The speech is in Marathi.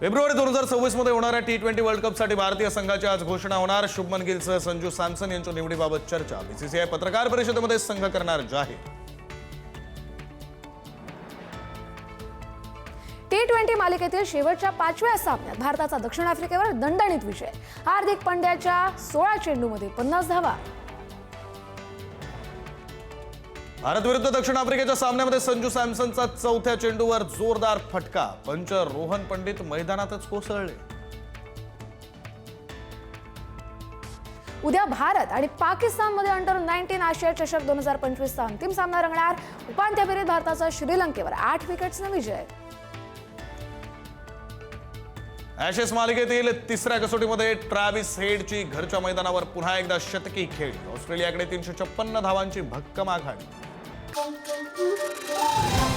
फेब्रुवारी दोन हजार सव्वीसमध्ये होणाऱ्या टी ट्वेंटी वर्ल्ड कपसाठी भारतीय संघाची आज घोषणा होणार. शुभमन गिलसह संजू सॅमसन यांच्या निवडीबाबत चर्चा. बीसीसीआय पत्रकार परिषदेमध्ये संघ करणार जाहीर. टी ट्वेंटी मालिकेतील शेवटच्या पाचव्या सामन्यात भारताचा दक्षिण आफ्रिकेवर दणदणीत विजय. हार्दिक पंड्याच्या सोळा चेंडूमध्ये पन्नास धावा. भारत विरुद्ध दक्षिण आफ्रिकेच्या सामन्यामध्ये संजू सॅमसनचा चौथ्या चेंडूवर जोरदार फटका. पंच रोहन पंडित मैदानातच कोसळले. उद्या भारत आणि पाकिस्तानमध्ये अंडर नाईन्टीन आशिया चषक दोन हजार पंचवीसचा अंतिम सामना रंगणार. उपांत्य फेरीत भारताचा श्रीलंकेवर आठ विकेट्सने विजय. ॲशेस मालिकेतील तिसऱ्या कसोटीमध्ये ट्रॅव्हिस हेडची घरच्या मैदानावर पुन्हा एकदा शतकी खेळी ऑस्ट्रेलियाकडे तीनशे छप्पन्न धावांची भक्कम आघाडी. bom, bom, bom, bom.